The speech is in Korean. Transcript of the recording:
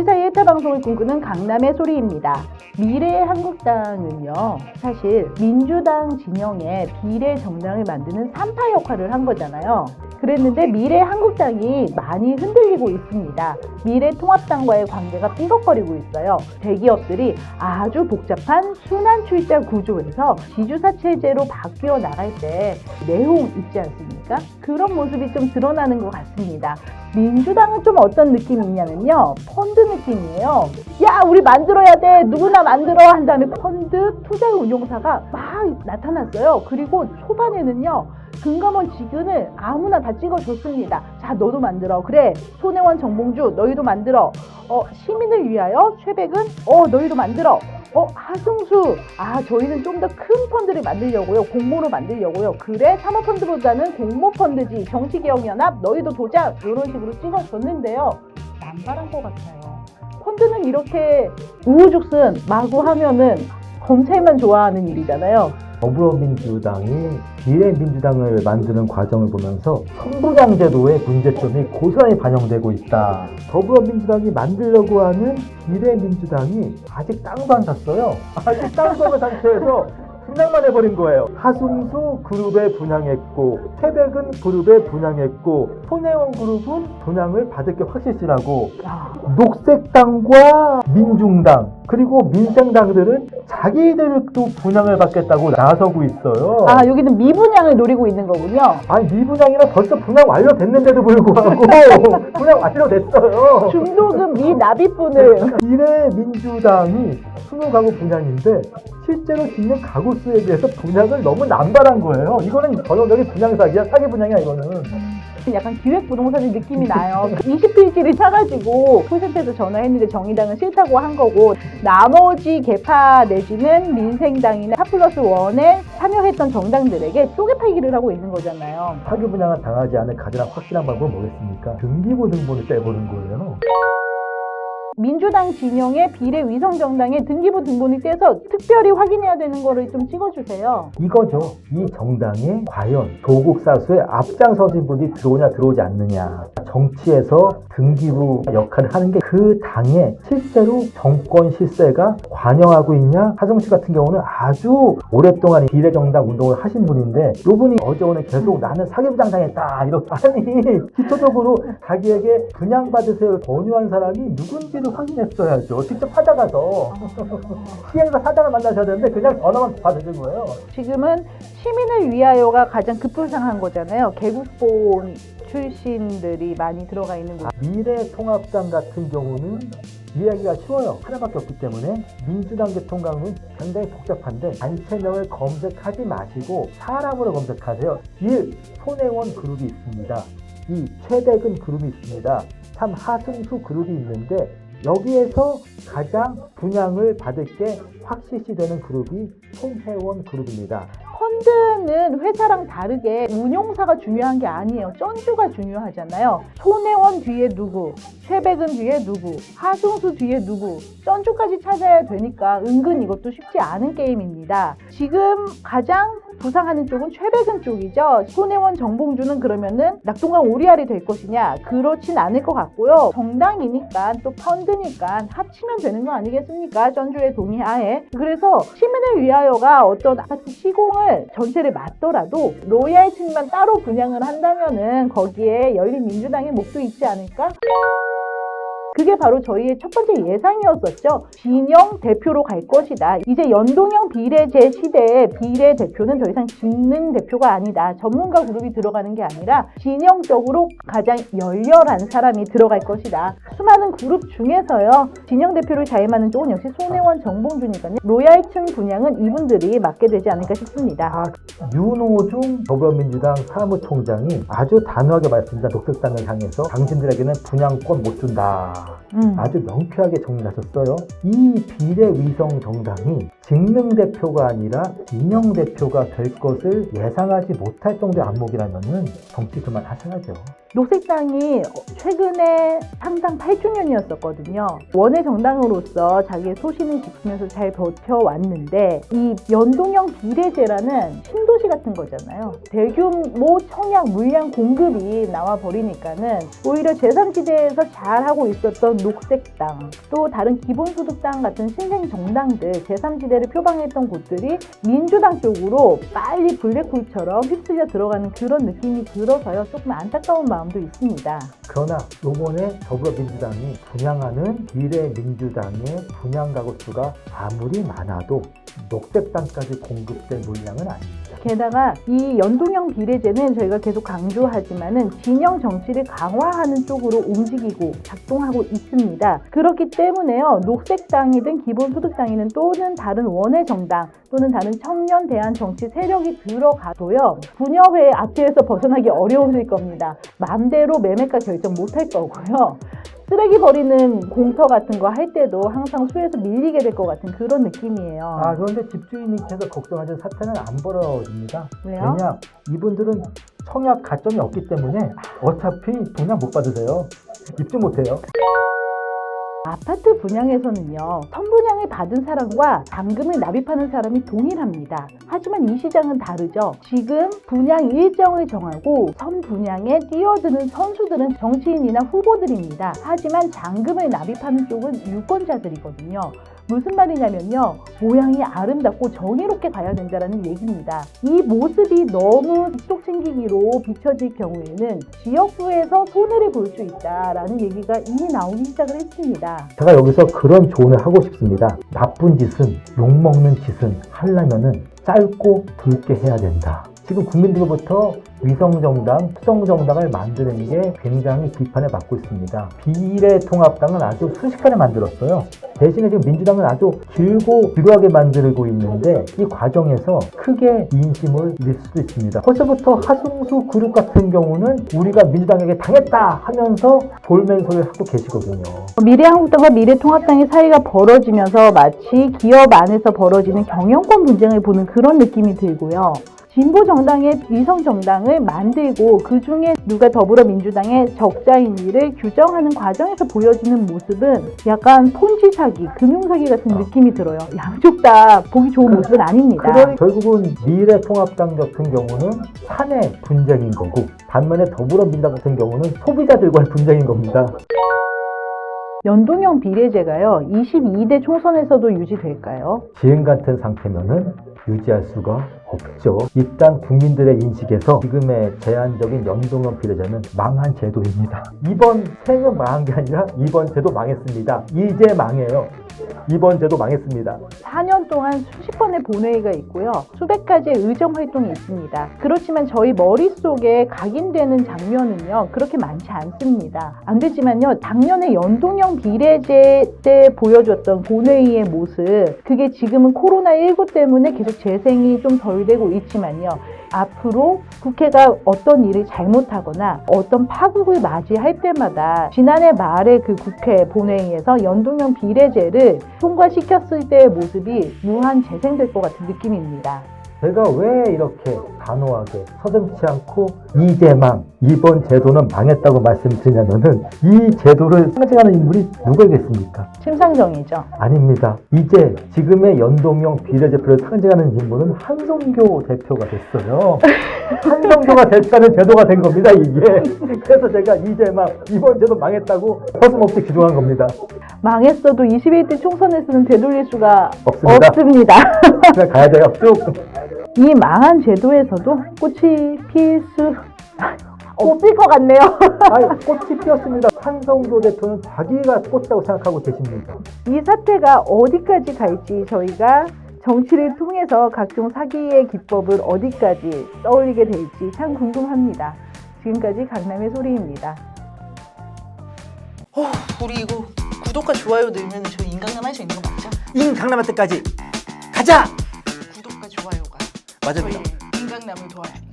시사의 해태 방송을 꿈꾸는 강남의 소리입니다. 미래의 한국당은요, 사실 민주당 진영의 비례 정당을 만드는 3파 역할을 한 거잖아요. 그랬는데 미래 한국당이 많이 흔들리고 있습니다. 미래 통합당과의 관계가 삐걱거리고 있어요. 대기업들이 아주 복잡한 순환 출자 구조에서 지주사 체제로 바뀌어 나갈 때 내용 있지 않습니까? 그런 모습이 좀 드러나는 것 같습니다. 민주당은 좀 어떤 느낌이 있냐면요. 펀드 느낌이에요. 야, 우리 만들어야 돼. 누구나 만들어. 한 다음에 펀드 투자 운용사가 막 나타났어요. 그리고 초반에는요. 금감원 직원을 아무나 다 찍어줬습니다. 자, 너도 만들어. 그래. 손혜원, 정봉주, 너희도 만들어. 어, 시민을 위하여 최백은, 어, 너희도 만들어. 어, 하승수. 아, 저희는 좀 더 큰 펀드를 만들려고요. 공모로 만들려고요. 그래, 사모펀드보다는 공모펀드지. 정치개혁연합, 너희도 도장. 이런 식으로 찍어줬는데요. 남발한 것 같아요. 펀드는 이렇게 우후죽순 마구 하면은 검찰만 좋아하는 일이잖아요. 더불어민주당이 미래민주당을 만드는 과정을 보면서 선부장 제도의 문제점이 고스란히 반영되고 있다. 더불어민주당이 만들려고 하는 미래민주당이 아직 땅도 안 샀어요. 아직 땅도 없는 상태에서 분양만 해버린 거예요. 하승수 그룹에 분양했고, 태백은 그룹에 분양했고, 손혜원 그룹은 분양을 받을 게 확실시라고 야, 녹색당과 민중당 그리고 민생당들은 자기들도 분양을 받겠다고 나서고 있어요. 아, 여기는 미분양을 노리고 있는 거군요. 아니 미분양이라 벌써 분양 완료됐는데도 불구하고 분양 완료됐어요. 중도금 미납입분을 미래 민주당이 20가구 분양인데 실제로 짓는 가구 수에 비해서 분양을 너무 남발한 거예요. 이거는 전형적인 분양 사기야, 사기 분양이야 이거는. 약간 기획 부동산의 느낌이 나요. 20페이지를 사가지고 콜센터에서 전화했는데 정의당은 싫다고 한 거고 나머지 개파 내지는 민생당이나 하플러스 원에 참여했던 정당들에게 쪼개팔기를 하고 있는 거잖아요. 사기 분양을 당하지 않을 가장 확실한 방법은 뭐겠습니까? 등기부 등본을 떼보는 거예요. 민주당 진영의 비례 위성 정당의 등기부 등본을 떼서 특별히 확인해야 되는 거를 좀 찍어주세요. 이거죠. 이 정당에 과연 도국사수에 앞장서진 분이 들어오냐 들어오지 않느냐. 정치에서 등기부 역할을 하는 게 그 당에 실제로 정권 실세가 관여하고 있냐. 하성씨 같은 경우는 아주 오랫동안 비례정당 운동을 하신 분인데 이분이 어제 오늘 계속 나는 사기부장 당했다 이렇게 아니 기초적으로 자기에게 분양받으세요 권유한 사람이 누군지를 확인했어야죠. 직접 찾아가서 시행사 사장을 만나셔야 되는데 그냥 전화만 받으신 거예요. 지금은 시민을 위하여가 가장 급부상한 거잖아요. 개국본 출신들이 많이 들어가 있는 곳. 미래통합당 같은 경우는 이해하기가 쉬워요. 하나밖에 없기 때문에 민주당 개통강은 굉장히 복잡한데 단체명을 검색하지 마시고 사람으로 검색하세요. 1. 손혜원 그룹이 있습니다. 2. 최백은 그룹이 있습니다. 3. 하승수 그룹이 있는데 여기에서 가장 분양을 받을 게 확실시 되는 그룹이 손혜원 그룹입니다. 펀드는 회사랑 다르게 운용사가 중요한 게 아니에요. 쩐주가 중요하잖아요. 손혜원 뒤에 누구, 최백은 뒤에 누구, 하승수 뒤에 누구, 쩐주까지 찾아야 되니까 은근 이것도 쉽지 않은 게임입니다. 지금 가장 부상하는 쪽은 최백은 쪽이죠. 손혜원, 정봉주는 그러면은 낙동강 오리알이 될 것이냐? 그렇진 않을 것 같고요. 정당이니까 또 펀드니까 합치면 되는 거 아니겠습니까? 전주의 동의하에. 그래서 시민을 위하여가 어떤 아파트 시공을 전체를 맡더라도 로얄 층만 따로 분양을 한다면은 거기에 열린 민주당의 목도 있지 않을까? 그게 바로 저희의 첫 번째 예상이었었죠. 진영 대표로 갈 것이다. 이제 연동형 비례제 시대에 비례 대표는 더 이상 직능 대표가 아니다. 전문가 그룹이 들어가는 게 아니라 진영적으로 가장 열렬한 사람이 들어갈 것이다. 수많은 그룹 중에서요. 진영 대표를 자임하는 쪽은 역시 손혜원 정봉주니까요. 로얄층 분양은 이분들이 맡게 되지 않을까 싶습니다. 아, 윤호중 더불어민주당 사무총장이 아주 단호하게 말씀드립니다. 녹색당을 향해서 당신들에게는 분양권 못 준다. 음. 아주 명쾌하게 정리하셨어요. 이 비례위성 정당이 직능 대표가 아니라 인형 대표가 될 것을 예상하지 못할 정도의 안목이라면은 정치 그만 하셔야죠. 녹색당이 최근에 상당 8주년이었었거든요. 원외 정당으로서 자기의 소신을 지키면서 잘 버텨왔는데 이 연동형 비례제라는 신도시 같은 거잖아요. 대규모 청약 물량 공급이 나와 버리니까는 오히려 제3지대에서 잘하고 있 었던 녹색당, 또 다른 기본소득당 같은 신생 정당들, 제3지대를 표방했던 곳들이 민주당 쪽으로 빨리 블랙홀처럼 휩쓸려 들어가는 그런 느낌이 들어서요. 조금 안타까운 마음도 있습니다. 그러나 요번에 더불어민주당이 분양하는 미래민주당의 분양 가구 수가 아무리 많아도 녹색당까지 공급될 물량은 아닙니다. 게다가 이 연동형 비례제는 저희가 계속 강조하지만은 진영 정치를 강화하는 쪽으로 움직이고 작동하고 있습니다. 그렇기 때문에요. 녹색당이든 기본소득당이든 또는 다른 원외 정당 또는 다른 청년 대한 정치 세력이 들어가도요. 분여회 앞뒤에서 벗어나기 어려우실 겁니다. 마음대로 매매가 결정 못할 거고요. 쓰레기 버리는 공터 같은 거 할 때도 항상 수에서 밀리게 될 것 같은 그런 느낌이에요. 아 그런데 집주인님께서 걱정하는 사태는 안 벌어집니다. 왜요? 왜냐 이분들은 청약 가점이 없기 때문에 어차피 분양 못 받으세요. 입주 못해요. 아파트 분양에서는요, 선분양을 받은 사람과 잔금을 납입하는 사람이 동일합니다. 하지만 이 시장은 다르죠. 지금 분양 일정을 정하고 선분양에 뛰어드는 선수들은 정치인이나 후보들입니다. 하지만 잔금을 납입하는 쪽은 유권자들이거든요. 무슨 말이냐면요. 모양이 아름답고 정의롭게 가야 된다는 얘기입니다. 이 모습이 너무 지속 챙기기로 비춰질 경우에는 지역구에서 손해를 볼 수 있다라는 얘기가 이미 나오기 시작을 했습니다. 제가 여기서 그런 조언을 하고 싶습니다. 나쁜 짓은 욕먹는 짓은 하려면은 짧고 굵게 해야 된다. 지금 국민들로부터 위성정당, 수성정당을 만드는 게 굉장히 비판을 받고 있습니다. 비례통합당은 아주 순식간에 만들었어요. 대신에 지금 민주당은 아주 길고 지루하게 만들고 있는데 이 과정에서 크게 인심을 잃을 수도 있습니다. 벌써부터 하승수 그룹 같은 경우는 우리가 민주당에게 당했다 하면서 볼멘소리를 하고 계시거든요. 미래한국당과 미래통합당의 사이가 벌어지면서 마치 기업 안에서 벌어지는 경영권 분쟁을 보는 그런 느낌이 들고요. 진보 정당의 위성 정당을 만들고 그 중에 누가 더불어민주당의 적자인지를 규정하는 과정에서 보여지는 모습은 약간 폰지 사기, 금융 사기 같은 느낌이 들어요. 양쪽 다 보기 좋은 모습은 아닙니다. 그러니 결국은 미래통합당 같은 경우는 사내 분쟁인 거고 반면에 더불어민주당 같은 경우는 소비자들과의 분쟁인 겁니다. 연동형 비례제가요. 22대 총선에서도 유지될까요? 지금 같은 상태면은 유지할 수가 없죠. 일단 국민들의 인식에서 지금의 제한적인 연동형 비례제는 망한 제도입니다. 이번 생은 망한 게 아니라 이번 제도 망했습니다. 이제 망해요. 이번 제도 망했습니다. 4년 동안 수십 번의 본회의가 있고요. 수백 가지의 의정 활동이 있습니다. 그렇지만 저희 머릿속에 각인되는 장면은요. 그렇게 많지 않습니다. 안 되지만요. 작년에 연동형 비례제 때 보여줬던 본회의의 모습 그게 지금은 코로나19 때문에 계속 재생이 좀덜 되고 있지만요. 앞으로 국회가 어떤 일을 잘못하거나 어떤 파국을 맞이할 때마다 지난해 말에 그 국회 본회의에서 연동형 비례제를 통과시켰을 때의 모습이 무한 재생될 것 같은 느낌입니다. 제가 왜 이렇게 단호하게 서슴치 않고 이제망 이번 제도는 망했다고 말씀드리냐면은 이 제도를 상징하는 인물이 누구겠습니까? 심상정이죠. 아닙니다. 이제 지금의 연동형 비례대표를 상징하는 인물은 한성교 대표가 됐어요. 한성교가 됐다는 제도가 된 겁니다, 이게. 그래서 제가 이제막 이번 제도 망했다고 서슴없이 기중한 겁니다. 망했어도 21대 총선에서는 되돌릴 수가 없습니다. 없습니다. 그냥 가야 돼요. 쭉. 이 망한 제도에서도 꽃이 필 수 없을 것 같네요. 아니, 꽃이 피었습니다. 한성교 대표는 자기가 꽃이라고 생각하고 계십니다. 이 사태가 어디까지 갈지 저희가 정치를 통해서 각종 사기의 기법을 어디까지 떠올리게 될지 참 궁금합니다. 지금까지 강남의 소리입니다. 어, 우리 이거 구독과 좋아요 늘면 저희 인강남 할수 있는 거 맞죠? 인 강남할 때까지 가자! 구독과 좋아요가 맞습니다. 저희 인강남을 도와야